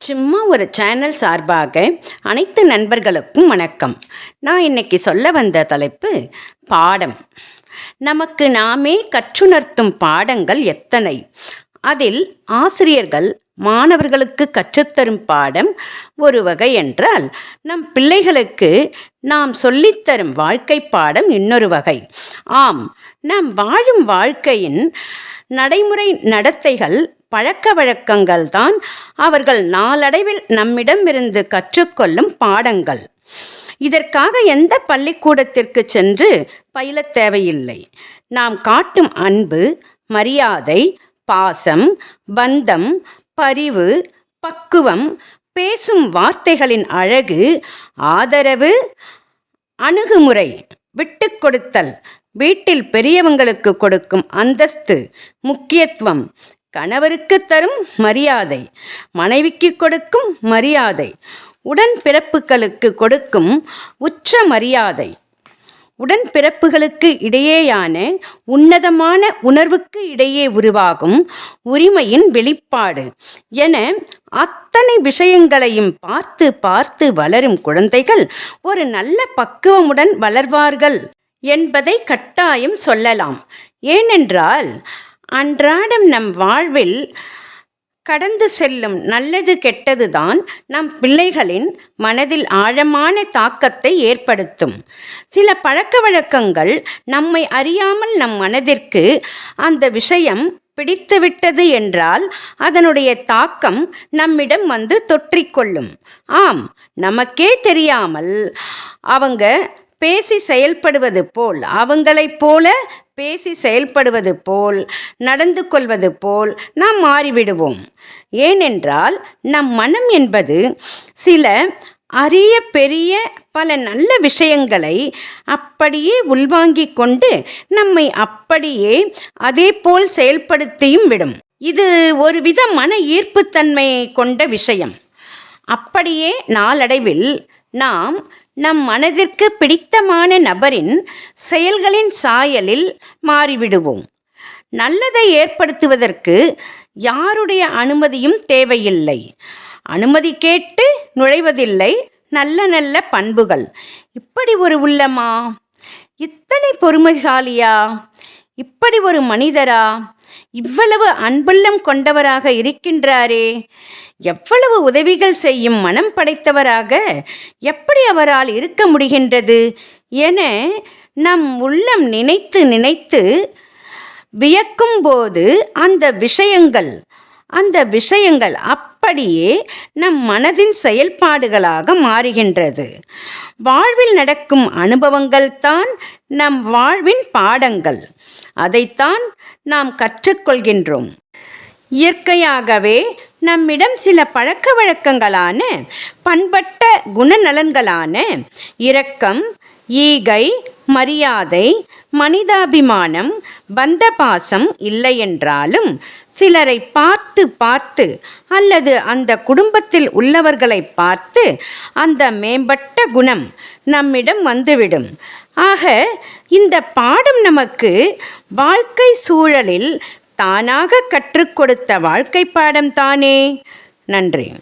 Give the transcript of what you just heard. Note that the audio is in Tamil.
சும்மா ஒரு சேனல் சார்பாக அனைத்து நண்பர்களுக்கும் வணக்கம். நான் இன்னைக்கு சொல்ல வந்த தலைப்பு பாடம். நமக்கு நாமே கற்றுணர்த்தும் பாடங்கள் எத்தனை? அதில் ஆசிரியர்கள் மாணவர்களுக்கு கற்றுத்தரும் பாடம் ஒரு வகை என்றால் நம் பிள்ளைகளுக்கு நாம் சொல்லித்தரும் வாழ்க்கை பாடம் இன்னொரு வகை. ஆம் நாம் வாழும் வாழ்க்கையின் நடைமுறை நடத்தைகள் பழக்க வழக்கங்கள் தான் அவர்கள் நாளடைவில் நம்மிடமிருந்து கற்றுக்கொள்ளும் பாடங்கள். இதற்காக எந்த பள்ளிக்கூடத்திற்கு சென்று பயிலத் தேவையில்லை. நாம் காட்டும் அன்பு மரியாதை பாசம் பந்தம் பரிவு பக்குவம் பேசும் வார்த்தைகளின் அழகு ஆதரவு அணுகுமுறை விட்டு கொடுத்தல் வீட்டில் பெரியவங்களுக்கு கொடுக்கும் அந்தஸ்து முக்கியத்துவம் கணவருக்கு தரும் மரியாதை மனைவிக்கு கொடுக்கும் மரியாதை உடன்பிறப்புகளுக்கு கொடுக்கும் உச்ச மரியாதை. உடன்பிறப்புகளுக்கு இடையேயான உன்னதமான உணர்வுக்கு இடையே உருவாகும் உரிமையின் வெளிப்பாடு என அத்தனை விஷயங்களையும் பார்த்து பார்த்து வளரும் குழந்தைகள் ஒரு நல்ல பக்குவமுடன் வளர்வார்கள் என்பதை கட்டாயம் சொல்லலாம். ஏனென்றால் அன்றாடம் நம் வாழ்வில் கடந்து செல்லும் நல்லது கெட்டதுதான் நம் பிள்ளைகளின் மனதில் ஆழமான தாக்கத்தை ஏற்படுத்தும். சில பழக்க வழக்கங்கள் நம்மை அறியாமல் நம் மனதிற்கு அந்த விஷயம் பிடித்துவிட்டது என்றால் அதனுடைய தாக்கம் நம்மிடம் வந்து தொற்றிக்கொள்ளும். ஆம் நமக்கே தெரியாமல் அவங்க பேசி செயல்படுவது போல் அவங்களைப் போல பேசி செயல்படுவது போல் நடந்து கொள்வது போல் நாம் மாறிவிடுவோம். ஏனென்றால் நம் மனம் என்பது சில அரிய பெரிய பல நல்ல விஷயங்களை அப்படியே உள்வாங்கிக் கொண்டு நம்மை அப்படியே அதே போல் செயல்படுத்தியும் விடும். இது ஒருவித மன ஈர்ப்புத்தன்மை கொண்ட விஷயம். அப்படியே நாளடைவில் நாம் நம் மனதிற்கு பிடித்தமான நபரின் செயல்களின் சாயலில் மாறிவிடுவோம். நல்லதை ஏற்படுத்துவதற்கு யாருடைய அனுமதியும் தேவையில்லை. அனுமதி கேட்டு நுழைவதில்லை. நல்ல நல்ல பண்புகள். இப்படி ஒரு உள்ளமா? இத்தனை பொறுமைசாலியா? இப்படி ஒரு மனிதரா? இவ்வளவு அன்புள்ளம் கொண்டவராக இருக்கின்றாரே. எவ்வளவு உதவிகள் செய்யும் மனம் படைத்தவராக எப்படி அவரால் இருக்க முடிகின்றது என நம் உள்ளம் நினைத்து நினைத்து வியக்கும்போது அந்த விஷயங்கள் அந்த விஷயங்கள் அப் அப்படியே நம் மனதின் செயல்பாடுகளாக மாறுகின்றது. வாழ்வில் நடக்கும் அனுபவங்கள் தான் நம் வாழ்வின் பாடங்கள். அதைத்தான் நாம் கற்றுக்கொள்கின்றோம். இயற்கையாகவே நம்மிடம் சில பழக்க வழக்கங்களான பண்பட்ட குணநலன்களான இரக்கம் ஈகை மரியாதை மனிதாபிமானம் பந்தபாசம் இல்லையென்றாலும் சிலரை பார்த்து பார்த்து அல்லது அந்த குடும்பத்தில் உள்ளவர்களை பார்த்து அந்த மேம்பட்ட குணம் நம்மிடம் வந்துவிடும். ஆக இந்த பாடம் நமக்கு வாழ்க்கை சூழலில் தானாக கற்றுக் கொடுத்த வாழ்க்கை பாடம் தானே நன்றி.